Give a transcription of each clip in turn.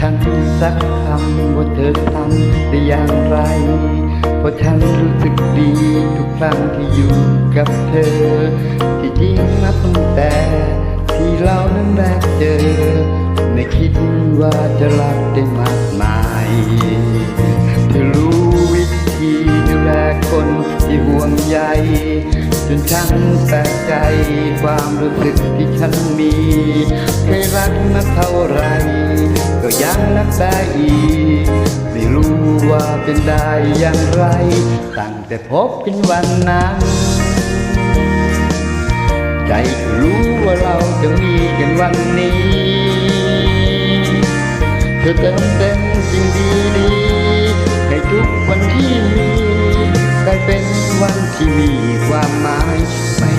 สักคำว่าเธอทำได้อย่างไร เพราะฉันรู้สึกดีทุกครั้งที่อยู่กับเธอ ที่จริงนับตั้งแต่ ที่เรานั้นแรกเจอ ไม่คิดว่าจะรักได้มากมาย เธอรู้วิธีดูแลคนที่ห่วงใย นฉันแปลกใจความรู้สึกที่ฉันมีเคยรักมาเท่าไร ก็ยังรักได้อีก ไม่รู้ว่าเป็นได้อย่างไร ตั้งแต่พบกันวันนั้น ใจรู้ว่าเราจะมีกันวันนี้เธอเติมเต็มสิ่งดีดีๆให้ทุกวันที่มีได้เป็นวันที่มี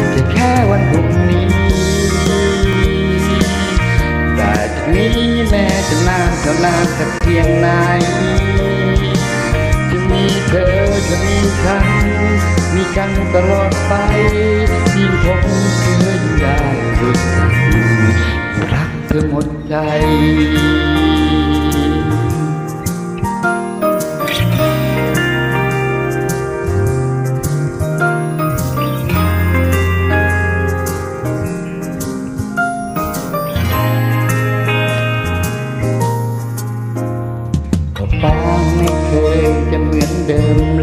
ไม่ใช่แค่วันพรุ่งนี้แต่จากนี้แม้จะนานเท่านานสักเพียงไหนจะมีเธอจะมีฉันมีกันตลอดไปยิ่งพบเธอยิ่งได้รู้สึกรักเธอหมดใจ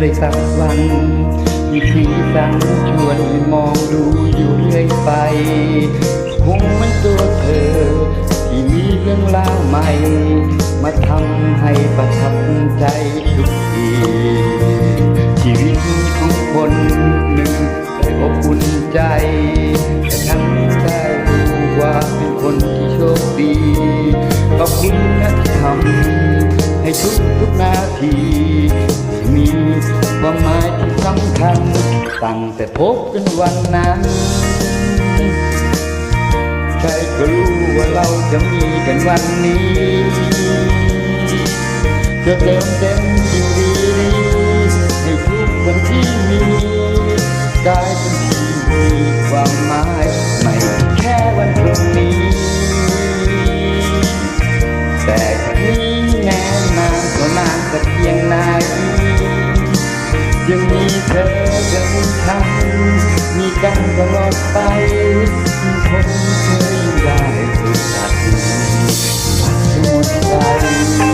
เลยสักวันมีสีสันชวนให้มองดูอยู่เรื่อยไป คงมันตัวเธอ ที่มีเรื่องราวใหม่ มาทำให้ประทับใจทุกทีชีวิตของคนหนึ่งได้อบอุ่นใจแต่ฉันได้รู้ว่าเป็นคนที่โชคดีขอบคุณนะที่ทำให้ทุกทุกนาที ความหมายที่สำคัญ ตั้งแต่พบกันวันนั้นใครก็รู้ว่าเราจะมีกันวันนี้จะเติมเต็มสิ่งดีให้ทุกวันที่มีกลายเป็นที่มีความหมายไม่แค่วันพรุ่งนี้แต่ กันตลอดไปคงเคยได้รู้จักรักจนหมดใจ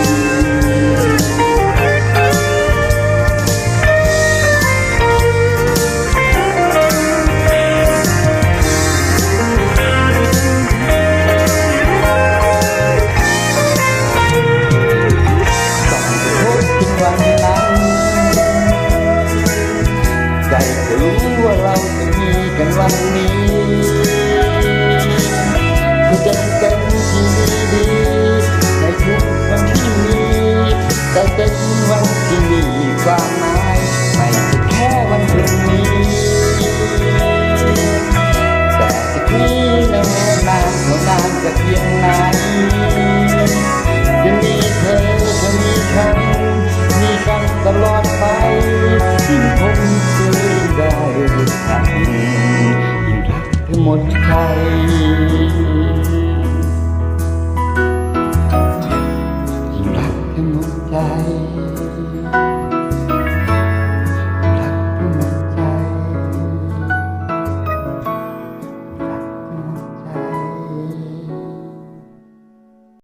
กันวันนี้คือจะเป็นที่ดีในทุกวันที่มีแต่เป็นวันที่มีความหมายไม่ใช่แค่วันพรุ่งนี้แต่จากนี้แน่นานเท่านานจะเพียงไหนจะมีเธอจะมีฉันมีกันตลอดไปยิ่งผม